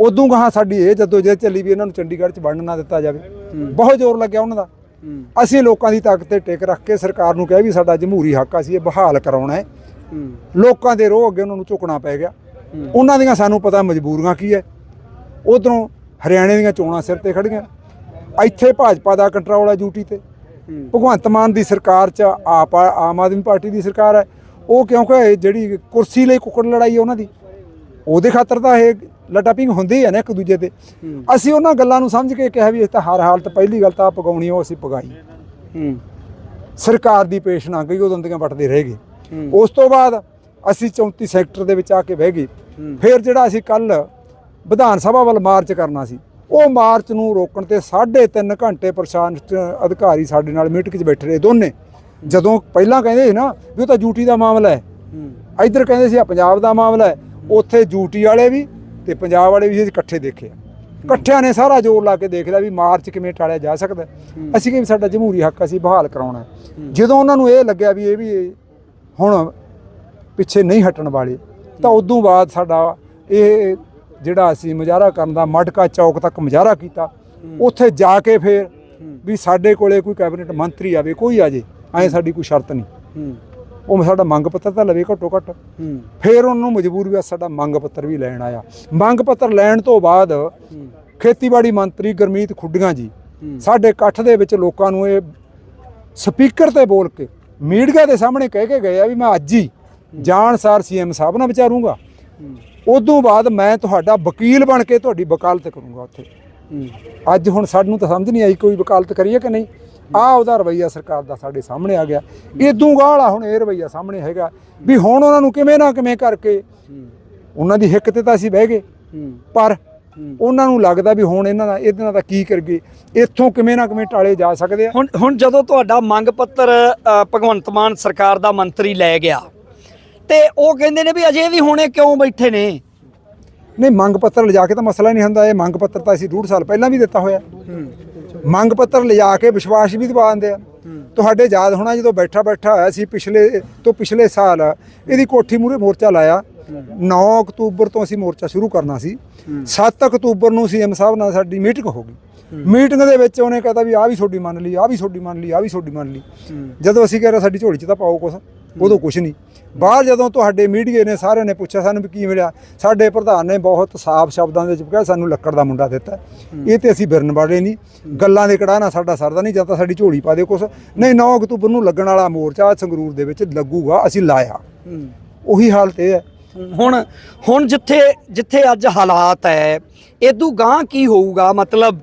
ਉਦੋਂ ਗਾਹਾਂ ਸਾਡੀ ਇਹ ਜਦੋਂ ਜੇ ਚੱਲੀ ਵੀ ਇਹਨਾਂ ਨੂੰ ਚੰਡੀਗੜ੍ਹ 'ਚ ਵੜਨ ਨਾ ਦਿੱਤਾ ਜਾਵੇ। ਬਹੁਤ ਜ਼ੋਰ ਲੱਗਿਆ ਉਹਨਾਂ ਦਾ। ਅਸੀਂ ਲੋਕਾਂ ਦੀ ਤਾਕਤ ਤੇ ਟਿਕ ਰੱਖ ਕੇ ਸਰਕਾਰ ਨੂੰ ਕਿਹਾ ਵੀ ਸਾਡਾ ਜਮਹੂਰੀ ਹੱਕ ਆ ਸੀ ਇਹ ਬਹਾਲ ਕਰਾਉਣਾ ਹੈ। ਲੋਕਾਂ ਦੇ ਰੋਹ ਅੱਗੇ ਉਹਨਾਂ ਨੂੰ ਝੁਕਣਾ ਪੈ ਗਿਆ। ਉਹਨਾਂ ਦੀਆਂ ਸਾਨੂੰ ਪਤਾ ਮਜਬੂਰੀਆਂ ਕੀ ਹੈ। ਉਧਰੋਂ ਹਰਿਆਣੇ ਦੀਆਂ ਚੋਣਾਂ ਸਿਰ ਤੇ ਖੜੀਆਂ ਇੱਥੇ ਭਾਜਪਾ ਦਾ ਕੰਟਰੋਲ ਹੈ ਡਿਊਟੀ ਤੇ। ਭਗਵੰਤ ਮਾਨ ਦੀ ਸਰਕਾਰ 'ਚ ਆਪ ਆਮ ਆਦਮੀ ਪਾਰਟੀ ਦੀ ਸਰਕਾਰ ਹੈ। ਉਹ ਕਿਉਂਕਿ ਜਿਹੜੀ ਕੁਰਸੀ ਲਈ ਕੁੱਕੜ ਲੜਾਈ ਹੈ ਉਹਨਾਂ ਦੀ ਉਹਦੇ ਖਾਤਰ ਤਾਂ ਇਹ ਲਟਾਪਿੰਗ ਹੁੰਦੀ ਹੈ ਨਾ ਇੱਕ ਦੂਜੇ ਤੇ। ਅਸੀਂ ਉਹਨਾਂ ਗੱਲਾਂ ਨੂੰ ਸਮਝ ਕੇ ਕਿਹਾ ਵੀ ਇਹ ਤਾਂ ਹਰ ਹਾਲਤ ਪਹਿਲੀ ਗੱਲ ਤਾਂ ਪਗਾਉਣੀ ਉਹ ਅਸੀਂ ਪਗਾਈ। ਸਰਕਾਰ ਦੀ ਪੇਸ਼ ਨਾ ਗਈ ਉਦੋਂ ਦੀਆਂ ਵੱਟਦੇ ਰਹਿ ਗਏ। ਉਸ ਤੋਂ ਬਾਅਦ ਅਸੀਂ 34 ਸੈਕਟਰ ਦੇ ਵਿੱਚ ਆ ਕੇ ਬਹਿ ਗਏ। ਫਿਰ ਜਿਹੜਾ ਅਸੀਂ ਕੱਲ ਵਿਧਾਨ ਸਭਾ ਵੱਲ ਮਾਰਚ ਕਰਨਾ ਸੀ ਉਹ ਮਾਰਚ ਨੂੰ ਰੋਕਣ ਤੇ 3.5 ਘੰਟੇ ਪ੍ਰਸ਼ਾਸਨ ਅਧਿਕਾਰੀ ਸਾਡੇ ਨਾਲ ਮੀਟਿੰਗ 'ਚ ਬੈਠੇ ਰਹੇ ਦੋਨੇ। ਜਦੋਂ ਪਹਿਲਾਂ ਕਹਿੰਦੇ ਸੀ ਨਾ ਵੀ ਉਹ ਤਾਂ ਡਿਊਟੀ ਦਾ ਮਾਮਲਾ ਹੈ। ਇੱਧਰ ਕਹਿੰਦੇ ਸੀ ਆ ਪੰਜਾਬ ਦਾ ਮਾਮਲਾ ਹੈ। ਉੱਥੇ ਡਿਊਟੀ ਵਾਲੇ ਵੀ ਤੇ ਪੰਜਾਬ ਵਾਲੇ ਵੀ ਅਸੀਂ ਇਕੱਠੇ ਦੇਖੇ ਆ। ਇਕੱਠਿਆਂ ਨੇ ਸਾਰਾ ਜ਼ੋਰ ਲਾ ਕੇ ਦੇਖ ਲਿਆ ਵੀ ਮਾਰਚ ਕਿਵੇਂ ਟਾਲਿਆ ਜਾ ਸਕਦਾ। ਅਸੀਂ ਕਿ ਸਾਡਾ ਜਮਹੂਰੀ ਹੱਕ ਅਸੀਂ ਬਹਾਲ ਕਰਾਉਣਾ। ਜਦੋਂ ਉਹਨਾਂ ਨੂੰ ਇਹ ਲੱਗਿਆ ਵੀ ਇਹ ਵੀ ਹੁਣ ਪਿੱਛੇ ਨਹੀਂ ਹਟਣ ਵਾਲੇ ਤਾਂ ਉਦੋਂ ਬਾਅਦ ਸਾਡਾ ਇਹ ਜਿਹੜਾ ਅਸੀਂ ਮੁਜ਼ਾਹਰਾ ਕਰਨ ਦਾ ਮਟਕਾ ਚੌਕ ਤੱਕ ਮੁਜ਼ਾਹਰਾ ਕੀਤਾ। ਉੱਥੇ ਜਾ ਕੇ ਫੇਰ ਵੀ ਸਾਡੇ ਕੋਲੇ ਕੋਈ ਕੈਬਨਿਟ ਮੰਤਰੀ ਆਵੇ ਕੋਈ ਆ ਜੇ ਐ ਸਾਡੀ ਕੋਈ ਸ਼ਰਤ ਨਹੀਂ। ਉਹ ਸਾਡਾ ਮੰਗ ਪੱਤਰ ਤਾਂ ਲਵੇ ਘੱਟੋ ਘੱਟ। ਫਿਰ ਉਹਨੂੰ ਮਜਬੂਰ ਵੀ ਆ ਸਾਡਾ ਮੰਗ ਪੱਤਰ ਵੀ ਲੈਣ ਆਇਆ। ਮੰਗ ਪੱਤਰ ਲੈਣ ਤੋਂ ਬਾਅਦ ਖੇਤੀਬਾੜੀ ਮੰਤਰੀ ਗੁਰਮੀਤ ਖੁੱਡੀਆਂ ਜੀ ਸਾਡੇ ਇਕੱਠ ਦੇ ਵਿੱਚ ਲੋਕਾਂ ਨੂੰ ਇਹ ਸਪੀਕਰ ਤੇ ਬੋਲ ਕੇ ਮੀਡੀਆ ਦੇ ਸਾਹਮਣੇ ਕਹਿ ਕੇ ਗਏ ਆ ਵੀ ਮੈਂ ਅੱਜ ਹੀ ਜਾਣਸਾਰ ਸੀਐਮ ਸਾਹਿਬ ਨਾਲ ਵਿਚਾਰੂੰਗਾ। ਉਦੋਂ ਬਾਅਦ ਮੈਂ ਤੁਹਾਡਾ ਵਕੀਲ ਬਣ ਕੇ ਤੁਹਾਡੀ ਵਕਾਲਤ ਕਰੂੰਗਾ ਉੱਥੇ। ਅੱਜ ਹੁਣ ਸਾਨੂੰ ਤਾਂ ਸਮਝ ਨਹੀਂ ਆਈ ਕੋਈ ਵਕਾਲਤ ਕਰੀਏ ਕਿ ਨਹੀਂ। ਆਹ ਉਹਦਾ ਰਵਈਆ ਸਰਕਾਰ ਦਾ ਸਾਡੇ ਸਾਹਮਣੇ ਆ ਗਿਆ। ਇਦੋਂ ਗਾਲਾ ਹੁਣ ਇਹ ਰਵਈਆ ਸਾਹਮਣੇ ਹੈਗਾ ਵੀ ਹੁਣ ਉਹਨਾਂ ਨੂੰ ਕਿਵੇਂ ਨਾ ਕਿਵੇਂ ਕਰਕੇ ਉਹਨਾਂ ਦੀ ਹਿੱਕ ਤੇ ਤਾਂ ਅਸੀਂ ਬਹਿ ਗਏ। ਪਰ ਉਹਨਾਂ ਨੂੰ ਲੱਗਦਾ ਵੀ ਹੁਣ ਇਹਨਾਂ ਦਾ ਇਹਦੇ ਨਾਲ ਦਾ ਕੀ ਕਰਗੇ ਇੱਥੋਂ ਕਿਵੇਂ ਨਾ ਕਿਵੇਂ ਟਾਲੇ ਜਾ ਸਕਦੇ ਆ। ਹੁਣ ਹੁਣ ਜਦੋਂ ਤੁਹਾਡਾ ਮੰਗ ਪੱਤਰ ਭਗਵੰਤ ਮਾਨ ਸਰਕਾਰ ਦਾ ਮੰਤਰੀ ਲੈ ਗਿਆ ਤੇ ਉਹ ਕਹਿੰਦੇ ਨੇ ਵੀ ਅਜੇ ਵੀ ਹੁਣੇ ਕਿਉਂ ਬੈਠੇ ਨੇ? ਨਹੀਂ ਮੰਗ ਪੱਤਰ ਲਿਜਾ ਕੇ ਤਾਂ ਮਸਲਾ ਨਹੀਂ ਹੁੰਦਾ। ਇਹ ਮੰਗ ਪੱਤਰ ਤਾਂ ਅਸੀਂ ਡੂਢ ਸਾਲ ਪਹਿਲਾਂ ਵੀ ਦਿੱਤਾ ਹੋਇਆ। ਮੰਗ ਪੱਤਰ ਲਿਜਾ ਕੇ ਵਿਸ਼ਵਾਸ ਵੀ ਦਿਵਾ ਦਿੰਦੇ ਆ। ਤੁਹਾਡੇ ਯਾਦ ਹੋਣਾ ਜਦੋਂ ਬੈਠਾ ਬੈਠਾ ਹੋਇਆ ਸੀ ਪਿਛਲੇ ਤੋਂ ਪਿਛਲੇ ਸਾਲ ਇਹਦੀ ਕੋਠੀ ਮੂਰੇ ਮੋਰਚਾ ਲਾਇਆ। 9 ਅਕਤੂਬਰ ਤੋਂ ਅਸੀਂ ਮੋਰਚਾ ਸ਼ੁਰੂ ਕਰਨਾ ਸੀ। 7 ਅਕਤੂਬਰ ਨੂੰ ਸੀਐਮ ਸਾਹਿਬ ਨਾਲ ਸਾਡੀ ਮੀਟਿੰਗ ਹੋ ਗਈ। ਮੀਟਿੰਗ ਦੇ ਵਿੱਚ ਉਹਨੇ ਕਹਤਾ ਵੀ ਆ ਵੀ ਤੁਹਾਡੀ ਮੰਨ ਲਈ ਆ ਵੀ ਤੁਹਾਡੀ ਮੰਨ ਲਈ ਆ ਵੀ ਤੁਹਾਡੀ ਮੰਨ ਲਈ। ਜਦੋਂ ਅਸੀਂ ਕਹਿ ਰਹੇ ਸਾਡੀ ਝੋਲੀ 'ਚ ਤਾਂ ਪਾਓ ਕੁਛ ਉਦੋਂ ਕੁਛ ਨਹੀਂ। ਬਾਹਰ ਜਦੋਂ ਤੁਹਾਡੇ ਮੀਡੀਆ ਨੇ ਸਾਰਿਆਂ ਨੇ ਪੁੱਛਿਆ ਸਾਨੂੰ ਵੀ ਕੀ ਮਿਲਿਆ? ਸਾਡੇ ਪ੍ਰਧਾਨ ਨੇ ਬਹੁਤ ਸਾਫ਼ ਸ਼ਬਦਾਂ ਦੇ ਵਿੱਚ ਕਿਹਾ ਸਾਨੂੰ ਲੱਕੜ ਦਾ ਮੁੰਡਾ ਦਿੱਤਾ। ਇਹ ਤੇ ਅਸੀਂ ਬਿਰਨ ਵਾਲੇ ਨਹੀਂ। ਗੱਲਾਂ ਦੇ ਕੜਾ ਨਾ ਸਾਡਾ ਸਰਦਾ ਨਹੀਂ ਜਾਂ ਤਾਂ ਸਾਡੀ ਝੋਲੀ ਪਾ ਦਿਓ ਕੁਛ। ਨਹੀਂ 9 ਅਕਤੂਬਰ ਨੂੰ ਲੱਗਣ ਵਾਲਾ ਮੋਰਚਾ ਸੰਗਰੂਰ ਦੇ ਵਿੱਚ ਲੱਗੂਗਾ ਅਸੀਂ ਲਾਇਆ। ਉਹੀ ਹਾਲਤ ਇਹ ਹੈ। ਹੁਣ ਹੁਣ ਜਿੱਥੇ ਜਿੱਥੇ ਅੱਜ ਹਾਲਾਤ ਹੈ ਇਦੋਂ ਗਾਂ ਕੀ ਹੋਊਗਾ? ਮਤਲਬ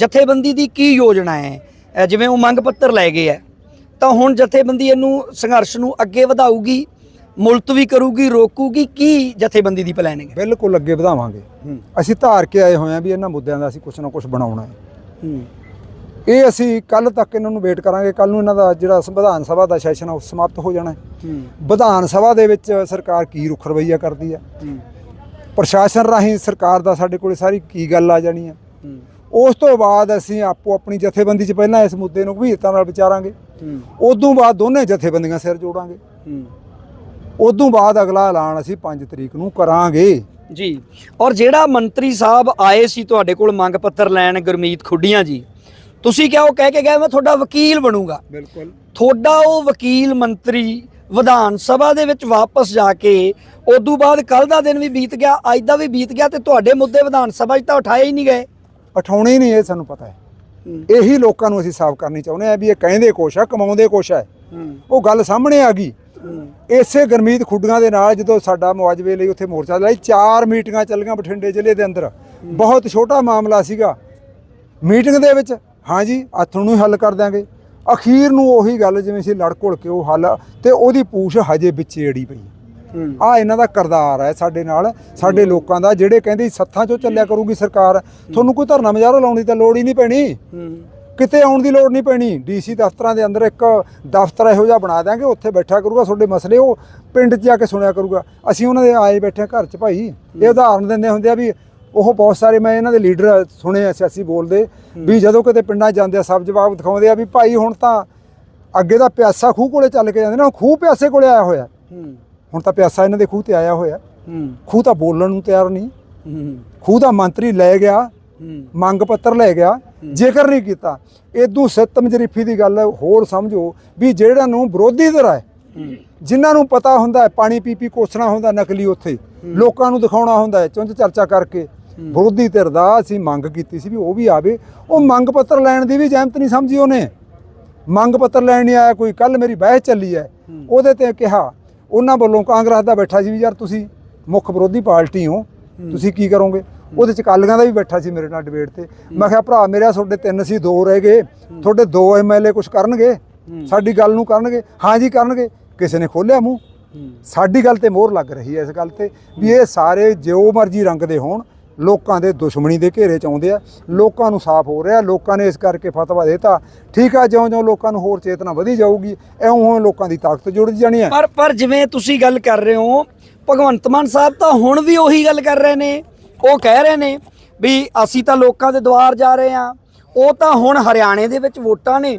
ਜਥੇਬੰਦੀ ਦੀ ਕੀ ਯੋਜਨਾ ਹੈ? ਜਿਵੇਂ ਉਹ ਮੰਗ ਪੱਤਰ ਲੈ ਗਏ ਹੈ ਤਾਂ ਹੁਣ ਜਥੇਬੰਦੀ ਇਹਨੂੰ ਸੰਘਰਸ਼ ਨੂੰ ਅੱਗੇ ਵਧਾਊਗੀ ਮੁਲਤਵੀ ਕਰੂਗੀ ਰੋਕੂਗੀ ਕੀ ਜਥੇਬੰਦੀ ਦੀ ਪਲੈਨਿੰਗ ਹੈ ਬਿਲਕੁਲ ਅੱਗੇ ਵਧਾਵਾਂਗੇ। ਅਸੀਂ ਧਾਰ ਕੇ ਆਏ ਹੋਏ ਹਾਂ ਵੀ ਇਹਨਾਂ ਮੁੱਦਿਆਂ ਦਾ ਅਸੀਂ ਕੁਛ ਨਾ ਕੁਛ ਬਣਾਉਣਾ ਹੈ। ਇਹ ਅਸੀਂ ਕੱਲ ਤੱਕ ਇਹਨਾਂ ਨੂੰ ਵੇਟ ਕਰਾਂਗੇ। ਕੱਲ ਨੂੰ ਇਹਨਾਂ ਦਾ ਜਿਹੜਾ ਸੰਵਿਧਾਨ ਸਭਾ ਦਾ ਸੈਸ਼ਨ ਆ ਉਹ ਸਮਾਪਤ ਹੋ ਜਾਣਾ ਹੈ। ਵਿਧਾਨ ਸਭਾ ਦੇ ਵਿੱਚ ਸਰਕਾਰ ਕੀ ਰੁਖ ਰਵੱਈਆ ਕਰਦੀ ਹੈ? ਪ੍ਰਸ਼ਾਸਨ ਰਾਹੀਂ ਸਰਕਾਰ ਦਾ ਸਾਡੇ ਕੋਲੇ ਸਾਰੀ ਕੀ ਗੱਲ ਆ ਜਾਣੀ ਹੈ। ਉਸ ਤੋਂ ਬਾਅਦ ਅਸੀਂ ਆਪੋ ਆਪਣੀ ਜਥੇਬੰਦੀ 'ਚ ਪਹਿਲਾਂ ਇਸ ਮੁੱਦੇ ਨੂੰ ਗੰਭੀਰਤਾ ਨਾਲ ਵਿਚਾਰਾਂਗੇ। ਉਦੋਂ ਬਾਅਦ ਦੋਨੇ ਜਥੇਬੰਦੀਆਂ ਸਿਰ ਜੋੜਾਂਗੇ। ਉਦੋਂ ਬਾਅਦ ਅਗਲਾ ਐਲਾਨ ਅਸੀਂ 5 ਤਰੀਕ ਨੂੰ ਕਰਾਂਗੇ। ਜੀ। ਔਰ ਜਿਹੜਾ ਮੰਤਰੀ ਸਾਹਿਬ ਆਏ ਸੀ ਤੁਹਾਡੇ ਕੋਲ ਮੰਗ ਪੱਤਰ ਲੈਣ ਗੁਰਮੀਤ ਖੁੱਡੀਆਂ ਜੀ ਤੁਸੀਂ ਕਿਹਾ ਉਹ ਕਹਿ ਕੇ ਗਏ ਮੈਂ ਤੁਹਾਡਾ ਵਕੀਲ ਬਣੂੰਗਾ। ਬਿਲਕੁਲ। ਤੁਹਾਡਾ ਉਹ ਵਕੀਲ ਮੰਤਰੀ ਵਿਧਾਨ ਸਭਾ ਦੇ ਵਿੱਚ ਵਾਪਸ ਜਾ ਕੇ ਉਦੋਂ ਬਾਅਦ ਕੱਲ ਦਾ ਦਿਨ ਵੀ ਬੀਤ ਗਿਆ ਅੱਜ ਦਾ ਵੀ ਬੀਤ ਗਿਆ ਤੇ ਤੁਹਾਡੇ ਮੁੱਦੇ ਵਿਧਾਨ ਸਭਾ 'ਚ ਤਾਂ ਉਠਾਏ ਹੀ ਨਹੀਂ ਗਏ। ਉਠਾਉਣੇ ਨਹੀਂ ਇਹ ਸਾਨੂੰ ਪਤਾ ਹੈ। ਇਹੀ ਲੋਕਾਂ ਨੂੰ ਅਸੀਂ ਸਾਫ਼ ਕਰਨੀ ਚਾਹੁੰਦੇ ਆ ਵੀ ਇਹ ਕਹਿੰਦੇ ਕੁਛ ਆ ਕਮਾਉਂਦੇ ਕੁਛ ਹੈ। ਉਹ ਗੱਲ ਸਾਹਮਣੇ ਆ ਗਈ। ਇਸੇ ਗਰਮੀਤ ਖੁੱਡੀਆਂ ਦੇ ਨਾਲ ਜਦੋਂ ਸਾਡਾ ਮੁਆਵਜ਼ੇ ਲਈ ਉੱਥੇ ਮੋਰਚਾ ਲਾਈ ਚਾਰ ਮੀਟਿੰਗਾਂ ਚੱਲੀਆਂ ਬਠਿੰਡੇ ਜ਼ਿਲ੍ਹੇ ਦੇ ਅੰਦਰ। ਬਹੁਤ ਛੋਟਾ ਮਾਮਲਾ ਸੀਗਾ। ਮੀਟਿੰਗ ਦੇ ਵਿੱਚ ਹਾਂਜੀ ਹੱਥੋਂ ਨੂੰ ਹੀ ਹੱਲ ਕਰ ਦਿਆਂਗੇ। ਅਖੀਰ ਨੂੰ ਉਹੀ ਗੱਲ ਜਿਵੇਂ ਸੀ ਲੜ ਘੁਲ ਕੇ ਉਹ ਹੱਲ ਤੇ ਉਹਦੀ ਪੂਛ ਹਜੇ ਵਿੱਚੇ ਅੜੀ ਪਈ ਆ ਇਹਨਾਂ ਦਾ ਕਰਦਾਰ ਹੈ ਸਾਡੇ ਨਾਲ, ਸਾਡੇ ਲੋਕਾਂ ਦਾ, ਜਿਹੜੇ ਕਹਿੰਦੇ ਸੱਥਾਂ ਚੋਂ ਚੱਲਿਆ ਕਰੂਗੀ ਸਰਕਾਰ, ਤੁਹਾਨੂੰ ਕੋਈ ਧਰਨਾ ਮੁਜ਼ਾਹਰਾ ਲਾਉਣ ਦੀ ਤਾਂ ਲੋੜ ਹੀ ਨਹੀਂ ਪੈਣੀ। ਕਿਤੇ ਆਉਣ ਦੀ ਲੋੜ ਨਹੀਂ ਪੈਣੀ। ਡੀਸੀ ਦਫ਼ਤਰਾਂ ਦੇ ਅੰਦਰ ਇੱਕ ਦਫ਼ਤਰ ਇਹੋ ਜਿਹਾ ਬਣਾ ਦਿਆਂਗੇ, ਉੱਥੇ ਬੈਠਾ ਕਰੂਗਾ ਤੁਹਾਡੇ ਮਸਲੇ, ਉਹ ਪਿੰਡ 'ਚ ਜਾ ਕੇ ਸੁਣਿਆ ਕਰੂਗਾ। ਅਸੀਂ ਉਹਨਾਂ ਦੇ ਆਏ ਬੈਠੇ ਹਾਂ ਘਰ 'ਚ ਭਾਈ। ਇਹ ਉਦਾਹਰਨ ਦਿੰਦੇ ਹੁੰਦੇ ਆ ਵੀ ਉਹ ਬਹੁਤ ਸਾਰੇ, ਮੈਂ ਇਹਨਾਂ ਦੇ ਲੀਡਰ ਸੁਣੇ ਆ ਸਿਆਸੀ ਬੋਲਦੇ। ਵੀ ਜਦੋਂ ਕਿਤੇ ਪਿੰਡਾਂ 'ਚ ਜਾਂਦੇ ਆ, ਸਭ ਜਵਾਬ ਦਿਖਾਉਂਦੇ ਆ ਵੀ ਭਾਈ ਹੁਣ ਤਾਂ ਅੱਗੇ ਦਾ ਪਿਆਸਾ ਖੂਹ ਕੋਲੇ ਚੱਲ ਕੇ ਜਾਂਦੇ ਨਾ ਖੂਹ ਪਿਆਸੇ ਕੋਲੇ ਆਇਆ ਹੋਇਆ। ਹੁਣ ਤਾਂ ਪਿਆਸਾ ਇਹਨਾਂ ਦੇ ਖੂਹ ਤੇ ਆਇਆ ਹੋਇਆ। ਖੂਹ ਤਾਂ ਬੋਲਣ ਨੂੰ ਤਿਆਰ ਨਹੀਂ। ਹੂੰ। ਖੂਹ ਦਾ ਮੰਤਰੀ ਲੈ ਗਿਆ। ਹੂੰ। ਮੰਗ ਪੱਤਰ ਲੈ ਗਿਆ। ਜੇਕਰ ਨਹੀਂ ਕੀਤਾ ਇਦੋਂ ਸਿੱਤਮ ਜਰੀਫੀ ਦੀ ਗੱਲ ਹੋਰ ਸਮਝੋ ਵੀ ਜਿਹੜਾ ਨੂੰ ਵਿਰੋਧੀ ਧਿਰ ਹੈ ਜਿਨ੍ਹਾਂ ਨੂੰ ਪਤਾ ਹੁੰਦਾ ਹੈ ਪਾਣੀ ਪੀ ਪੀ ਕੋਸਣਾ ਹੁੰਦਾ ਨਕਲੀ ਉੱਥੇ ਲੋਕਾਂ ਨੂੰ ਦਿਖਾਉਣਾ ਹੁੰਦਾ ਹੈ ਚੁੰਝ ਚਰਚਾ ਕਰਕੇ। ਵਿਰੋਧੀ ਧਿਰ ਦਾ ਅਸੀਂ ਮੰਗ ਕੀਤੀ ਸੀ ਵੀ ਉਹ ਵੀ ਆਵੇ। ਉਹ ਮੰਗ ਪੱਤਰ ਲੈਣ ਦੀ ਵੀ ਜਹਿਮਤ ਨਹੀਂ ਸਮਝੀ ਉਹਨੇ। ਮੰਗ ਪੱਤਰ ਲੈਣ ਨਹੀਂ ਆਇਆ ਕੋਈ ਕੱਲ ਮੇਰੀ ਬਹਿਸ ਚੱਲੀ ਹੈ। ਉਹਦੇ ਤੇ ਕਿਹਾ ਉਹਨਾਂ ਵੱਲੋਂ ਕਾਂਗਰਸ ਦਾ ਬੈਠਾ ਸੀ ਵੀ ਯਾਰ ਤੁਸੀਂ ਮੁੱਖ ਵਿਰੋਧੀ ਪਾਰਟੀ ਹੋ ਤੁਸੀਂ ਕੀ ਕਰੋਗੇ? ਉਹਦੇ ਚ ਕਾਲੀਆਂ ਦਾ ਵੀ ਬੈਠਾ ਸੀ ਮੇਰੇ ਨਾਲ ਡਿਬੇਟ ਤੇ। ਮੈਂ ਕਿਹਾ ਭਰਾ ਮੇਰਾ ਤੁਹਾਡੇ ਤਿੰਨ ਸੀ ਦੋ ਰਹਿ ਗਏ। ਤੁਹਾਡੇ ਦੋ ਐਮਐਲਏ ਕੁਝ ਕਰਨਗੇ? ਸਾਡੀ ਗੱਲ ਨੂੰ ਕਰਨਗੇ? ਹਾਂ ਜੀ ਕਰਨਗੇ। ਕਿਸੇ ਨੇ ਖੋਲਿਆ ਮੂੰਹ। ਸਾਡੀ ਗੱਲ ਤੇ ਮੋਹਰ ਲੱਗ ਰਹੀ ਹੈ ਇਸ ਗੱਲ ਤੇ ਵੀ ਇਹ ਸਾਰੇ ਜਿਉ ਮਰਜ਼ੀ ਰੰਗ ਦੇ ਹੋਣ ਲੋਕਾਂ ਦੇ ਦੁਸ਼ਮਣੀ ਦੇ ਘੇਰੇ ਚ ਆਉਂਦੇ ਆ, ਲੋਕਾਂ ਨੂੰ ਸਾਫ਼ ਹੋ ਰਿਹਾ, ਲੋਕਾਂ ਨੇ ਇਸ ਕਰਕੇ ਫਤਵਾ ਦਿੱਤਾ। ਠੀਕ ਆ, ਜਿਉਂ-ਜਿਉਂ ਲੋਕਾਂ ਨੂੰ ਹੋਰ ਚੇਤਨਾ ਵਧੀ ਜਾਊਗੀ, ਐਉਂ ਲੋਕਾਂ ਦੀ ਤਾਕਤ ਜੁੜ ਜਾਣੀ ਹੈ ਪਰ ਪਰ ਜਿਵੇਂ ਤੁਸੀਂ ਗੱਲ ਕਰ ਰਹੇ ਹੋ, ਭਗਵੰਤ ਮਾਨ ਸਾਹਿਬ ਤਾਂ ਹੁਣ ਵੀ ਉਹੀ ਗੱਲ ਕਰ ਰਹੇ ਨੇ, ਉਹ ਕਹਿ ਰਹੇ ਨੇ ਵੀ ਅਸੀਂ ਤਾਂ ਲੋਕਾਂ ਦੇ ਦੁਆਰ ਜਾ ਰਹੇ ਹਾਂ, ਉਹ ਤਾਂ ਹੁਣ ਹਰਿਆਣੇ ਦੇ ਵਿੱਚ ਵੋਟਾਂ ਨੇ,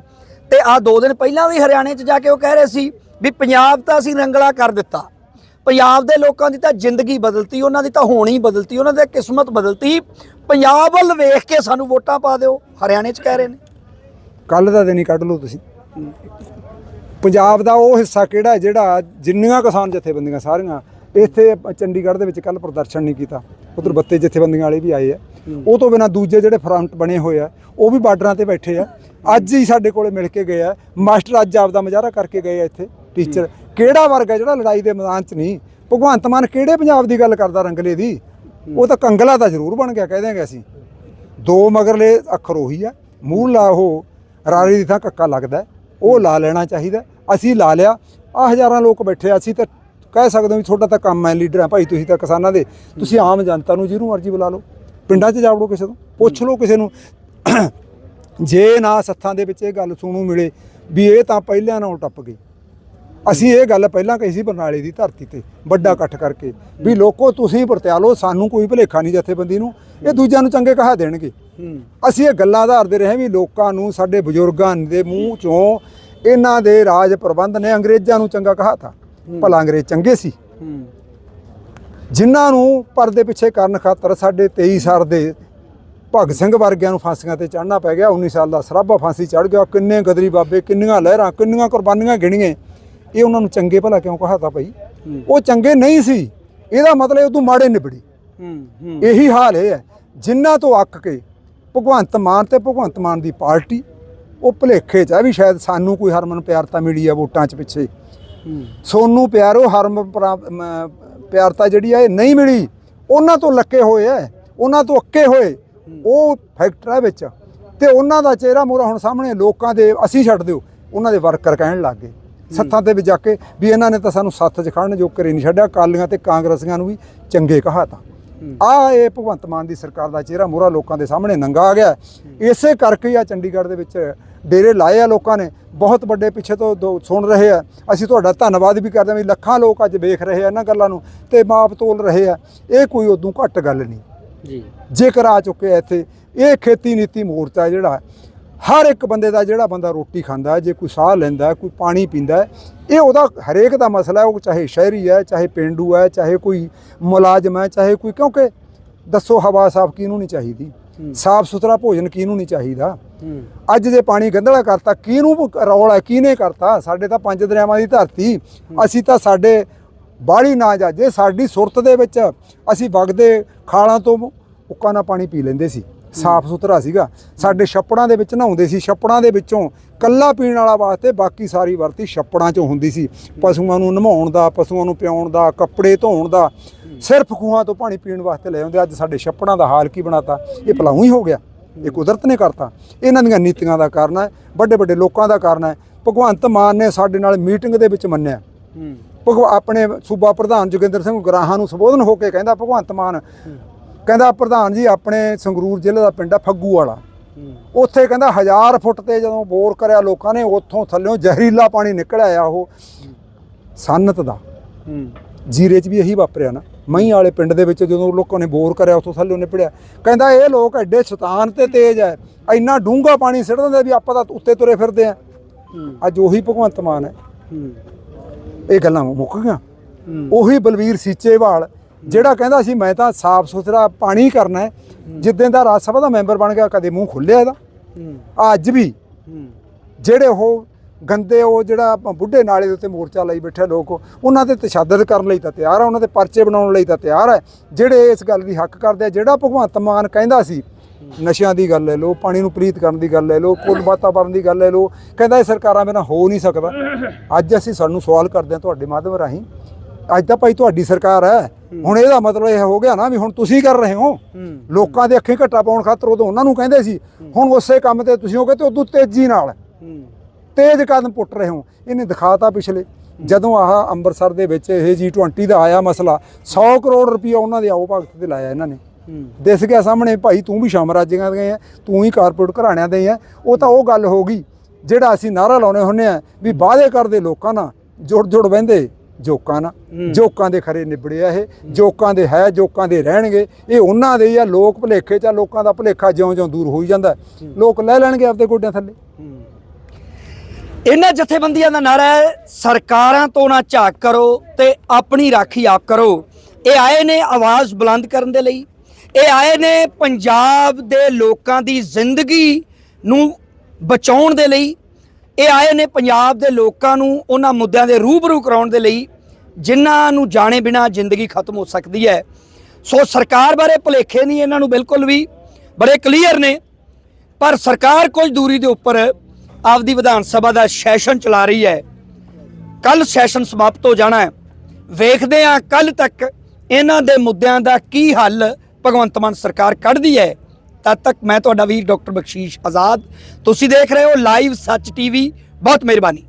ਤੇ ਆ ਦੋ ਦਿਨ ਪਹਿਲਾਂ ਵੀ ਹਰਿਆਣੇ 'ਚ ਜਾ ਕੇ ਉਹ ਕਹਿ ਰਹੇ ਸੀ ਵੀ ਪੰਜਾਬ ਤਾਂ ਅਸੀਂ ਰੰਗਲਾ ਕਰ ਦਿੱਤਾ। ਪੰਜਾਬ ਦੇ ਲੋਕਾਂ ਦੀ ਤਾਂ ਜ਼ਿੰਦਗੀ ਬਦਲਤੀ, ਉਹਨਾਂ ਦੀ ਤਾਂ ਹੋਣੀ ਬਦਲਤੀ, ਉਹਨਾਂ ਦੀ ਕਿਸਮਤ ਬਦਲਤੀ। ਪੰਜਾਬ ਵੱਲ ਵੇਖ ਕੇ ਸਾਨੂੰ ਵੋਟਾਂ ਪਾ ਦਿਓ, ਹਰਿਆਣੇ 'ਚ ਕਹਿ ਰਹੇ ਨੇ। ਕੱਲ ਦਾ ਦਿਨ ਹੀ ਕੱਢ ਲਓ ਤੁਸੀਂ। ਪੰਜਾਬ ਦਾ ਉਹ ਹਿੱਸਾ ਕਿਹੜਾ ਜਿਹੜਾ ਜਿੰਨੀਆਂ ਕਿਸਾਨ ਜਥੇਬੰਦੀਆਂ ਸਾਰੀਆਂ ਇੱਥੇ ਚੰਡੀਗੜ੍ਹ ਦੇ ਵਿੱਚ ਕੱਲ ਪ੍ਰਦਰਸ਼ਨ ਨਹੀਂ ਕੀਤਾ, ਉਧਰ ਬੱਤੇ ਜਥੇਬੰਦੀਆਂ ਵਾਲੇ ਵੀ ਆਏ ਆ। ਉਹ ਤੋਂ ਬਿਨਾ ਦੂਜੇ ਜਿਹੜੇ ਫਰੰਟ ਬਣੇ ਹੋਏ ਆ, ਉਹ ਵੀ ਬਾਰਡਰਾਂ ਤੇ ਬੈਠੇ ਆ। ਅੱਜ ਹੀ ਸਾਡੇ ਕੋਲੇ ਮਿਲ ਕੇ ਗਏ ਆ। ਮਾਸਟਰ ਅੱਜ ਆਪਦਾ ਮੁਜ਼ਾਹਰਾ ਕਰਕੇ ਗਏ ਆ ਇੱਥੇ, ਟੀਚਰ। ਕਿਹੜਾ ਵਰਗ ਹੈ ਜਿਹੜਾ ਲੜਾਈ ਦੇ ਮੈਦਾਨ 'ਚ ਨਹੀਂ? ਭਗਵੰਤ ਮਾਨ ਕਿਹੜੇ ਪੰਜਾਬ ਦੀ ਗੱਲ ਕਰਦਾ ਰੰਗਲੇ ਦੀ? ਉਹ ਤਾਂ ਕੰਗਲਾ ਤਾਂ ਜ਼ਰੂਰ ਬਣ ਗਿਆ, ਕਹਿ ਦਿਆਂਗੇ ਅਸੀਂ। ਦੋ ਮਗਰਲੇ ਅੱਖਰ ਉਹੀ ਆ। ਮੂੰਹ ਲਾ ਉਹ ਰਾਰੀ ਦੀ ਥਾਂ ਕੱਕਾ ਲੱਗਦਾ ਉਹ ਲਾ ਲੈਣਾ ਚਾਹੀਦਾ ਅਸੀਂ ਲਾ ਲਿਆ। ਆ ਹਜ਼ਾਰਾਂ ਲੋਕ ਬੈਠੇ ਅਸੀਂ ਤਾਂ ਕਹਿ ਸਕਦੇ ਵੀ ਤੁਹਾਡਾ ਤਾਂ ਕੰਮ ਹੈ, ਲੀਡਰ ਆ ਭਾਈ, ਤੁਸੀਂ ਤਾਂ ਕਿਸਾਨਾਂ ਦੇ। ਤੁਸੀਂ ਆਮ ਜਨਤਾ ਨੂੰ ਜਿਹਨੂੰ ਮਰਜ਼ੀ ਬੁਲਾ ਲਓ। ਪਿੰਡਾਂ 'ਚ ਜਾਵੜੋ ਕਿਸੇ ਤੋਂ। ਪੁੱਛ ਲਓ ਕਿਸੇ ਨੂੰ। ਜੇ ਨਾ ਸੱਥਾਂ ਦੇ ਵਿੱਚ ਇਹ ਗੱਲ ਸੁਣੂ ਮਿਲੇ ਵੀ ਇਹ ਤਾਂ ਪਹਿਲਿਆਂ ਨਾਲੋਂ ਟੱਪ ਗਈ। ਅਸੀਂ ਇਹ ਗੱਲ ਪਹਿਲਾਂ ਕਹੀ ਸੀ ਬਰਨਾਲੇ ਦੀ ਧਰਤੀ ਤੇ ਵੱਡਾ ਇਕੱਠ ਕਰਕੇ ਵੀ ਲੋਕੋ ਤੁਸੀਂ ਵਰਤਿਆਲੋ ਸਾਨੂੰ ਕੋਈ ਭੁਲੇਖਾ ਨਹੀਂ ਜਥੇਬੰਦੀ ਨੂੰ ਇਹ ਦੂਜਿਆਂ ਨੂੰ ਚੰਗੇ ਕਹਾ ਦੇਣਗੇ। ਅਸੀਂ ਇਹ ਗੱਲਾਂ ਆਧਾਰਦੇ ਰਹੇ ਵੀ ਲੋਕਾਂ ਨੂੰ ਸਾਡੇ ਬਜ਼ੁਰਗਾਂ ਦੇ ਮੂੰਹ ਚੋਂ ਇਹਨਾਂ ਦੇ ਰਾਜ ਪ੍ਰਬੰਧ ਨੇ ਅੰਗਰੇਜ਼ਾਂ ਨੂੰ ਚੰਗਾ ਕਹਾ ਤਾ ਭਲਾ ਅੰਗਰੇਜ਼ ਚੰਗੇ ਸੀ। ਜਿਨ੍ਹਾਂ ਨੂੰ ਪਰਦੇ ਪਿੱਛੇ ਕਰਨ ਖਾਤਰ ਸਾਡੇ 23 ਸਾਲ ਦੇ ਭਗਤ ਸਿੰਘ ਵਰਗਿਆਂ ਨੂੰ ਫਾਂਸੀਆਂ ਤੇ ਚੜ੍ਹਨਾ ਪੈ ਗਿਆ 19 ਸਾਲ ਦਾ ਸਰਾਭਾ ਫਾਂਸੀ ਚੜ੍ਹ ਗਿਆ ਕਿੰਨੇ ਗਦਰੀ ਬਾਬੇ ਕਿੰਨੀਆਂ ਲਹਿਰਾਂ ਕਿੰਨੀਆਂ ਕੁਰਬਾਨੀਆਂ ਗਿਣੀਆਂ। ਇਹ ਉਹਨਾਂ ਨੂੰ ਚੰਗੇ ਭਲਾ ਕਿਉਂ ਕਹਾਤਾ ਭਾਈ? ਉਹ ਚੰਗੇ ਨਹੀਂ ਸੀ। ਇਹਦਾ ਮਤਲਬ ਉਹ ਤੋਂ ਮਾੜੇ ਨਿਬੜੀ। ਇਹੀ ਹਾਲ ਇਹ ਹੈ। ਜਿਨ੍ਹਾਂ ਤੋਂ ਅੱਕ ਕੇ ਭਗਵੰਤ ਮਾਨ ਤੇ ਭਗਵੰਤ ਮਾਨ ਦੀ ਪਾਰਟੀ ਉਹ ਭੁਲੇਖੇ ਚ ਹੈ ਵੀ ਸ਼ਾਇਦ ਸਾਨੂੰ ਕੋਈ ਹਰਮਨ ਪਿਆਰਤਾ ਮਿਲੀ ਆ ਵੋਟਾਂ 'ਚ ਪਿੱਛੇ। ਸੋਨੂੰ ਪਿਆਰੋ ਹਰਮ ਪ੍ਰਾ- ਮ- ਪਿਆਰਤਾ ਜਿਹੜੀ ਆ ਇਹ ਨਹੀਂ ਮਿਲੀ। ਉਹਨਾਂ ਤੋਂ ਲੱਕੇ ਹੋਏ ਐ ਉਹਨਾਂ ਤੋਂ ਅੱਕੇ ਹੋਏ। ਉਹ ਫੈਕਟਰ ਵਿੱਚ ਤੇ ਉਹਨਾਂ ਦਾ ਚਿਹਰਾ ਮੋਰਾ ਹੁਣ ਸਾਹਮਣੇ ਲੋਕਾਂ ਦੇ ਅਸੀਂ ਛੱਡ ਦਿਓ। ਉਹਨਾਂ ਦੇ ਵਰਕਰ ਕਹਿਣ ਲੱਗ ਗਏ। ਸੱਥਾਂ ਤੇ ਵੀ ਜਾ ਕੇ ਵੀ ਇਹਨਾਂ ਨੇ ਤਾਂ ਸਾਨੂੰ ਸੱਥ 'ਚ ਖੜਨ ਜੋ ਕਰੇ ਨਹੀਂ ਛੱਡਿਆ ਕਾਲੀਆਂ ਤੇ ਕਾਂਗਰਸੀਆਂ ਨੂੰ ਵੀ ਚੰਗੇ ਕਹਾਤਾ। ਆ ਇਹ ਭਗਵੰਤ ਮਾਨ ਦੀ ਸਰਕਾਰ ਦਾ ਚਿਹਰਾ ਮੋਰਾ ਲੋਕਾਂ ਦੇ ਸਾਹਮਣੇ ਨੰਗਾ ਆ ਗਿਆ। ਇਸੇ ਕਰਕੇ ਆ ਚੰਡੀਗੜ੍ਹ ਦੇ ਵਿੱਚ ਡੇਰੇ ਲਾਏ ਆ ਲੋਕਾਂ ਨੇ। ਬਹੁਤ ਵੱਡੇ ਪਿੱਛੇ ਤੋਂ ਸੁਣ ਰਹੇ ਆ। ਅਸੀਂ ਤੁਹਾਡਾ ਧੰਨਵਾਦ ਵੀ ਕਰਦੇ ਹਾਂ ਵੀ ਲੱਖਾਂ ਲੋਕ ਅੱਜ ਵੇਖ ਰਹੇ ਆ ਇਹਨਾਂ ਗੱਲਾਂ ਨੂੰ ਤੇ ਮਾਪ ਤੋਲ ਰਹੇ ਆ। ਇਹ ਕੋਈ ਉਦੋਂ ਘੱਟ ਗੱਲ ਨਹੀਂ। ਜੀ। ਜੇਕਰ ਆ ਚੁੱਕੇ ਇੱਥੇ ਇਹ ਖੇਤੀ ਨੀਤੀ ਮੋਰਚਾ ਜਿਹੜਾ ਹਰ ਇੱਕ ਬੰਦੇ ਦਾ ਜਿਹੜਾ ਬੰਦਾ ਰੋਟੀ ਖਾਂਦਾ ਜੇ ਕੋਈ ਸਾਹ ਲੈਂਦਾ ਕੋਈ ਪਾਣੀ ਪੀਂਦਾ ਇਹ ਉਹਦਾ ਹਰੇਕ ਦਾ ਮਸਲਾ ਹੈ ਉਹ ਚਾਹੇ ਸ਼ਹਿਰੀ ਹੈ ਚਾਹੇ ਪਿੰਡੂ ਹੈ ਚਾਹੇ ਕੋਈ ਮੁਲਾਜ਼ਮ ਹੈ ਚਾਹੇ ਕੋਈ ਕਿਉਂਕਿ ਦੱਸੋ ਹਵਾ ਸਾਫ਼ ਕਿਹਨੂੰ ਨਹੀਂ ਚਾਹੀਦੀ? ਸਾਫ਼ ਸੁਥਰਾ ਭੋਜਨ ਕਿਹਨੂੰ ਨਹੀਂ ਚਾਹੀਦਾ? ਅੱਜ ਜੇ ਪਾਣੀ ਗੰਧਲਾ ਕਰਤਾ ਕਿਹਨੂੰ ਰੌਲ ਹੈ ਕਿਹਨੇ ਕਰਤਾ? ਸਾਡੇ ਤਾਂ ਪੰਜ ਦਰਿਆਵਾਂ ਦੀ ਧਰਤੀ ਅਸੀਂ ਤਾਂ ਸਾਡੇ ਬਾੜੀ ਨਾ ਜਾ ਜੇ ਸਾਡੀ ਸੁਰਤ ਦੇ ਵਿੱਚ ਅਸੀਂ ਵਗਦੇ ਖਾਲਾਂ ਤੋਂ ਉੱਕਾਂ ਨਾਲ ਪਾਣੀ ਪੀ ਲੈਂਦੇ ਸੀ। ਸਾਫ਼ ਸੁਥਰਾ ਸੀਗਾ। ਸਾਡੇ ਛੱਪੜਾਂ ਦੇ ਵਿੱਚ ਨਹਾਉਂਦੇ ਸੀ। ਛੱਪੜਾਂ ਦੇ ਵਿੱਚੋਂ ਕੱਲਾ ਪੀਣ ਵਾਲਾ ਵਾਸਤੇ ਬਾਕੀ ਸਾਰੀ ਵਰਤੀ ਛੱਪੜਾਂ 'ਚੋਂ ਹੁੰਦੀ ਸੀ। ਪਸ਼ੂਆਂ ਨੂੰ ਨਮਾਉਣ ਦਾ ਪਸ਼ੂਆਂ ਨੂੰ ਪਿਆਉਣ ਦਾ ਕੱਪੜੇ ਧੋਣ ਦਾ ਸਿਰਫ ਖੂਹਾਂ ਤੋਂ ਪਾਣੀ ਪੀਣ ਵਾਸਤੇ ਲੈ ਆਉਂਦੇ ਅੱਜ ਸਾਡੇ ਛੱਪੜਾਂ ਦਾ ਹਾਲ ਕੀ ਬਣਾਤਾ? ਇਹ ਭਲਾਉ ਹੀ ਹੋ ਗਿਆ। ਇਹ ਕੁਦਰਤ ਨੇ ਕਰਤਾ। ਇਹਨਾਂ ਦੀਆਂ ਨੀਤੀਆਂ ਦਾ ਕਾਰਨ ਹੈ। ਵੱਡੇ ਵੱਡੇ ਲੋਕਾਂ ਦਾ ਕਾਰਨ ਹੈ। ਭਗਵੰਤ ਮਾਨ ਨੇ ਸਾਡੇ ਨਾਲ ਮੀਟਿੰਗ ਦੇ ਵਿੱਚ ਮੰਨਿਆ। ਭਗਵ ਆਪਣੇ ਸੂਬਾ ਪ੍ਰਧਾਨ ਜੋਗਿੰਦਰ ਸਿੰਘ ਗਰਾਹਾਂ ਨੂੰ ਸੰਬੋਧਨ ਹੋ ਕੇ ਕਹਿੰਦਾ ਭਗਵੰਤ ਮਾਨ ਕਹਿੰਦਾ ਪ੍ਰਧਾਨ ਜੀ ਆਪਣੇ ਸੰਗਰੂਰ ਜ਼ਿਲ੍ਹੇ ਦਾ ਪਿੰਡ ਆ ਫੱਗੂ ਵਾਲਾ। ਉੱਥੇ ਕਹਿੰਦਾ ਹਜ਼ਾਰ ਫੁੱਟ ਤੇ ਜਦੋਂ ਬੋਰ ਕਰਿਆ ਲੋਕਾਂ ਨੇ ਉੱਥੋਂ ਥੱਲਿਓਂ ਜ਼ਹਿਰੀਲਾ ਪਾਣੀ ਨਿਕਲਿਆ ਆ ਉਹ। ਸੰਨਤ ਦਾ। ਜੀਰੇ 'ਚ ਵੀ ਇਹੀ ਵਾਪਰਿਆ ਨਾ। ਮਹੀਂ ਵਾਲੇ ਪਿੰਡ ਦੇ ਵਿੱਚ ਜਦੋਂ ਲੋਕਾਂ ਨੇ ਬੋਰ ਕਰਿਆ ਉੱਥੋਂ ਥੱਲੇ ਨਿਪੜਿਆ ਕਹਿੰਦਾ ਇਹ ਲੋਕ ਐਡੇ ਸ਼ੈਤਾਨ ਤੇ ਤੇਜ਼ ਐ। ਇੰਨਾ ਡੂੰਘਾ ਪਾਣੀ ਸਿੱਟ ਦਿੰਦੇ ਵੀ ਆਪਾਂ ਤਾਂ ਉੱਤੇ ਤੁਰੇ ਫਿਰਦੇ ਆ। ਅੱਜ ਉਹੀ ਭਗਵੰਤ ਮਾਨ ਹੈ। ਇਹ ਗੱਲਾਂ ਮੁੱਕ ਗਈਆਂ। ਉਹੀ ਬਲਵੀਰ ਸੀਚੇਵਾਲ ਜਿਹੜਾ ਕਹਿੰਦਾ ਸੀ ਮੈਂ ਤਾਂ ਸਾਫ਼ ਸੁਥਰਾ ਪਾਣੀ ਕਰਨਾ ਹੈ। ਜਿੱਦਾਂ ਦਾ ਰਾਜ ਸਭਾ ਦਾ ਮੈਂਬਰ ਬਣ ਗਿਆ ਕਦੇ ਮੂੰਹ ਖੁੱਲਿਆ ਇਹਦਾ। ਅੱਜ ਵੀ ਜਿਹੜੇ ਉਹ ਗੰਦੇ ਉਹ ਜਿਹੜਾ ਬੁੱਢੇ ਨਾਲੇ ਦੇ ਉੱਤੇ ਮੋਰਚਾ ਲਈ ਬੈਠੇ ਲੋਕ ਉਹਨਾਂ ਤੇ ਤਸ਼ੱਦਦ ਕਰਨ ਲਈ ਤਾਂ ਤਿਆਰ ਆ ਉਹਨਾਂ ਦੇ ਪਰਚੇ ਬਣਾਉਣ ਲਈ ਤਾਂ ਤਿਆਰ ਹੈ ਜਿਹੜੇ ਇਸ ਗੱਲ ਦੀ ਹੱਕ ਕਰਦੇ ਆ ਜਿਹੜਾ ਭਗਵੰਤ ਮਾਨ ਕਹਿੰਦਾ ਸੀ ਨਸ਼ਿਆਂ ਦੀ ਗੱਲ ਲੈ ਲਓ ਪਾਣੀ ਨੂੰ ਪ੍ਰੀਤ ਕਰਨ ਦੀ ਗੱਲ ਲੈ ਲਓ ਕੁੱਲ ਵਾਤਾਵਰਨ ਦੀ ਗੱਲ ਲੈ ਲਓ। ਕਹਿੰਦਾ ਇਹ ਸਰਕਾਰਾਂ ਬਿਨਾਂ ਹੋ ਨਹੀਂ ਸਕਦਾ। ਅੱਜ ਅਸੀਂ ਸਾਨੂੰ ਸਵਾਲ ਕਰਦੇ ਹਾਂ ਤੁਹਾਡੇ ਮਾਧਿਅਮ ਰਾਹੀਂ। ਅੱਜ ਤਾਂ ਭਾਈ ਤੁਹਾਡੀ ਸਰਕਾਰ ਹੈ। ਹੁਣ ਇਹਦਾ ਮਤਲਬ ਇਹ ਹੋ ਗਿਆ ਨਾ ਵੀ ਹੁਣ ਤੁਸੀਂ ਕਰ ਰਹੇ ਹੋ। ਲੋਕਾਂ ਦੇ ਅੱਖੀਂ ਘੱਟਾ ਪਾਉਣ ਖਾਤਰ ਉਦੋਂ ਉਹਨਾਂ ਨੂੰ ਕਹਿੰਦੇ ਸੀ ਹੁਣ ਉਸੇ ਕੰਮ ਤੇ ਤੁਸੀਂ ਹੋ ਗਏ ਤੇ ਉਦੋਂ ਤੇਜ਼ੀ ਨਾਲ। ਤੇਜ਼ ਕਦਮ ਪੁੱਟ ਰਹੇ ਹੋ। ਇਹਨੇ ਦਿਖਾਤਾ ਪਿਛਲੇ ਜਦੋਂ ਆਹ ਅੰਮ੍ਰਿਤਸਰ ਦੇ ਵਿੱਚ ਇਹ G20 ਦਾ ਆਇਆ ਮਸਲਾ 100 ਕਰੋੜ ਰੁਪਇਆ ਉਹਨਾਂ ਦੇ ਆਓ ਭਗਤ ਤੇ ਲਾਇਆ ਇਹਨਾਂ ਨੇ। ਦਿਸ ਗਿਆ ਸਾਹਮਣੇ ਭਾਈ ਤੂੰ ਵੀ ਸ਼ਾਮਰਾਜੀਆਂ ਦੇ ਆ ਤੂੰ ਹੀ ਕਾਰਪੋਰੇਟ ਘਰਾਣਿਆਂ ਦੇ ਆ। ਉਹ ਤਾਂ ਉਹ ਗੱਲ ਹੋ ਗਈ ਜਿਹੜਾ ਅਸੀਂ ਨਾਰਾ ਲਾਉਣੇ ਹੁੰਨੇ ਆ ਵੀ ਵਾਅਦੇ ਕਰਦੇ ਲੋਕਾਂ ਨਾਲ ਜੁੜ ਜੁੜ ਬਹਿੰਦੇ ਜੋਕਾਂ ਨਾਲ। ਜੋਕਾਂ ਦੇ ਖਰੇ ਨਿਬੜਿਆ ਇਹ। ਜੋਕਾਂ ਦੇ ਹੈ ਜੋਕਾਂ ਦੇ ਰਹਿਣਗੇ। ਇਹ ਉਹਨਾਂ ਦੇ ਹੀ ਆ। ਲੋਕ ਭੁਲੇਖੇ ਚ ਆ, ਲੋਕਾਂ ਦਾ ਭੁਲੇਖਾ ਜਿਉਂ-ਜਿਉਂ ਦੂਰ ਹੋਈ ਜਾਂਦਾ ਲੋਕ ਲੈ ਲੈਣਗੇ ਆਪਦੇ ਗੋਡਿਆਂ ਥੱਲੇ। ਇਹਨਾਂ ਜਥੇਬੰਦੀਆਂ ਦਾ ਨਾਰਾ ਹੈ ਸਰਕਾਰਾਂ ਤੋਂ ਨਾ ਝਾਕ ਕਰੋ ਤੇ ਆਪਣੀ ਰਾਖੀ ਆਪ ਕਰੋ। ਇਹ ਆਏ ਨੇ ਆਵਾਜ਼ ਬੁਲੰਦ ਕਰਨ ਦੇ ਲਈ। ਇਹ ਆਏ ਨੇ ਪੰਜਾਬ ਦੇ ਲੋਕਾਂ ਦੀ ਜ਼ਿੰਦਗੀ ਨੂੰ ਬਚਾਉਣ ਦੇ ਲਈ। ਇਹ ਆਏ ਨੇ ਪੰਜਾਬ ਦੇ ਲੋਕਾਂ ਨੂੰ, ਉਹਨਾਂ ਮੁੱਦਿਆਂ ਦੇ ਰੂਬਰੂ ਕਰਾਉਣ ਦੇ ਲਈ, ਜਿਨ੍ਹਾਂ ਨੂੰ ਜਾਣੇ ਬਿਨਾ ਜ਼ਿੰਦਗੀ ਖਤਮ ਹੋ ਸਕਦੀ ਹੈ। ਸੋ ਸਰਕਾਰ ਬਾਰੇ ਭੁਲੇਖੇ ਨਹੀਂ ਇਹਨਾਂ ਨੂੰ ਬਿਲਕੁਲ ਵੀ, ਬੜੇ ਕਲੀਅਰ ਨੇ। ਪਰ ਸਰਕਾਰ ਕੁਝ ਦੂਰੀ ਦੇ ਉੱਪਰ ਆਪਦੀ ਵਿਧਾਨ ਸਭਾ ਦਾ ਸੈਸ਼ਨ ਚਲਾ ਰਹੀ ਹੈ। ਕੱਲ ਸੈਸ਼ਨ ਸਮਾਪਤ ਹੋ ਜਾਣਾ ਹੈ। ਵੇਖਦੇ ਹਾਂ ਕੱਲ ਤੱਕ ਇਹਨਾਂ ਦੇ ਮੁੱਦਿਆਂ ਦਾ ਕੀ ਹੱਲ ਭਗਵੰਤ ਮਾਨ ਸਰਕਾਰ ਕੱਢਦੀ ਹੈ। ਤਦ ਤੱਕ ਮੈਂ ਤੁਹਾਡਾ ਵੀਰ ਡਾਕਟਰ ਬਖਸ਼ੀਸ਼ ਆਜ਼ਾਦ। ਤੁਸੀਂ ਦੇਖ ਰਹੇ ਹੋ ਲਾਈਵ ਸੱਚ ਟੀਵੀ। ਬਹੁਤ ਮਿਹਰਬਾਨੀ।